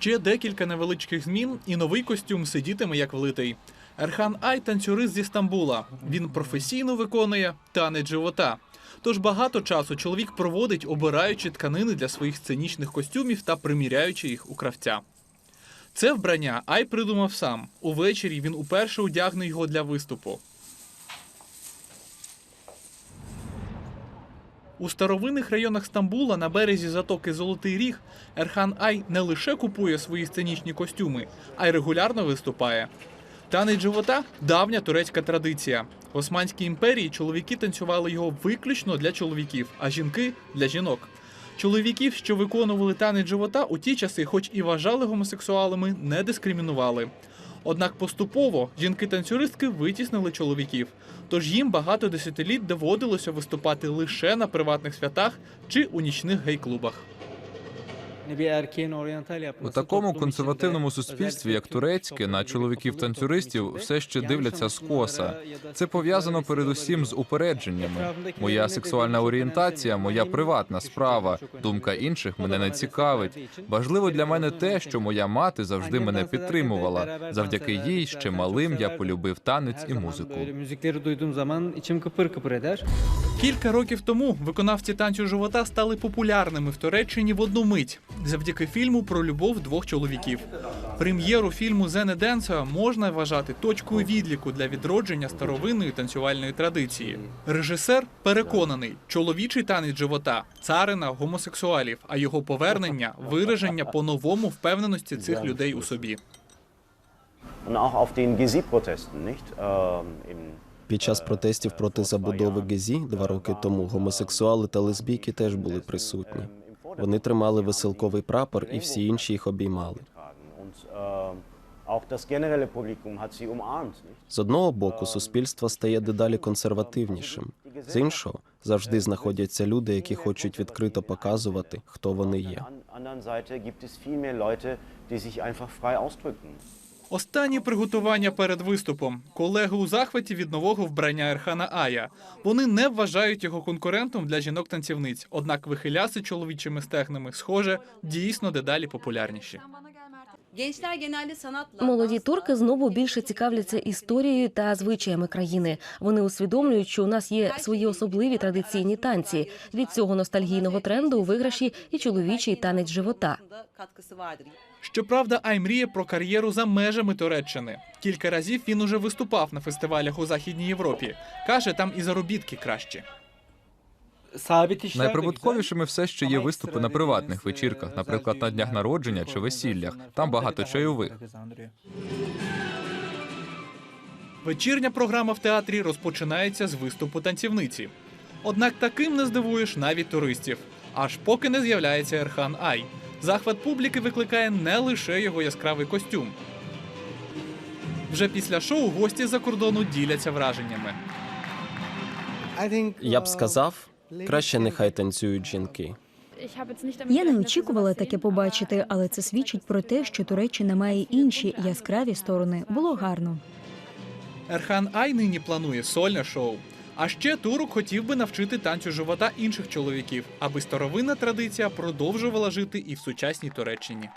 Ще декілька невеличких змін, і новий костюм сидітиме як влитий. Ерхан Ай танцюрист зі Стамбула. Він професійно виконує танець живота. Тож багато часу чоловік проводить, обираючи тканини для своїх сценічних костюмів та приміряючи їх у кравця. Це вбрання Ай придумав сам. Увечері він уперше одягне його для виступу. У старовинних районах Стамбула на березі затоки Золотий Ріг Ерхан Ай не лише купує свої сценічні костюми, а й регулярно виступає. Танець живота давня турецька традиція. В Османській імперії чоловіки танцювали його виключно для чоловіків, а жінки для жінок. Чоловіків, що виконували танець живота, у ті часи, хоч і вважали гомосексуалами, не дискримінували. Однак поступово жінки-танцюристки витіснили чоловіків, тож їм багато десятиліть доводилося виступати лише на приватних святах чи у нічних гей-клубах. У такому консервативному суспільстві, як турецьке, на чоловіків-танцюристів все ще дивляться скоса. Це пов'язано передусім з упередженнями. Моя сексуальна орієнтація, моя приватна справа. Думка інших мене не цікавить. Важливо для мене те, що моя мати завжди мене підтримувала. Завдяки їй ще малим я полюбив танець і музику. Кілька років тому виконавці танцю живота стали популярними в Туреччині в одну мить завдяки фільму про любов двох чоловіків. Прем'єру фільму Зене Денса можна вважати точкою відліку для відродження старовинної танцювальної традиції. Режисер переконаний, чоловічий танець живота царина гомосексуалів, а його повернення вираження по-новому впевненості цих людей у собі. Und auch auf den G7-Protesten, nicht? Ähm, im Під час протестів проти забудови Гезі два роки тому гомосексуали та лесбійки теж були присутні. Вони тримали веселковий прапор, і всі інші їх обіймали. З одного боку, суспільство стає дедалі консервативнішим. З іншого, завжди знаходяться люди, які хочуть відкрито показувати, хто вони є. Останні приготування перед виступом. Колеги у захваті від нового вбрання Ерхана Ая. Вони не вважають його конкурентом для жінок-танцівниць. Однак вихиляси чоловічими стегнами, схоже, дійсно дедалі популярніші. Gençler genelde sanatla Молоді турки знову більше цікавляться історією та звичаями країни. Вони усвідомлюють, що у нас є свої особливі традиційні танці. Від цього ностальгійного тренду у виграші і чоловічий танець живота. Щоправда, Ай мріє про кар'єру за межами Туреччини. Кілька разів він уже виступав на фестивалях у Західній Європі. Каже, там і заробітки кращі. Найприбутковішими все ще є виступи на приватних вечірках, наприклад, на днях народження чи весіллях. Там багато чайових. Вечірня програма в театрі розпочинається з виступу танцівниці. Однак таким не здивуєш навіть туристів, аж поки не з'являється Ерхан Ай. Захват публіки викликає не лише його яскравий костюм. Вже після шоу гості за кордону діляться враженнями. Я б сказав, краще нехай танцюють жінки. Я не очікувала таке побачити, але це свідчить про те, що Туреччина має інші яскраві сторони. Було гарно. Ерхан Ай нині планує сольне шоу. А ще турок хотів би навчити танцю живота інших чоловіків, аби старовинна традиція продовжувала жити і в сучасній Туреччині.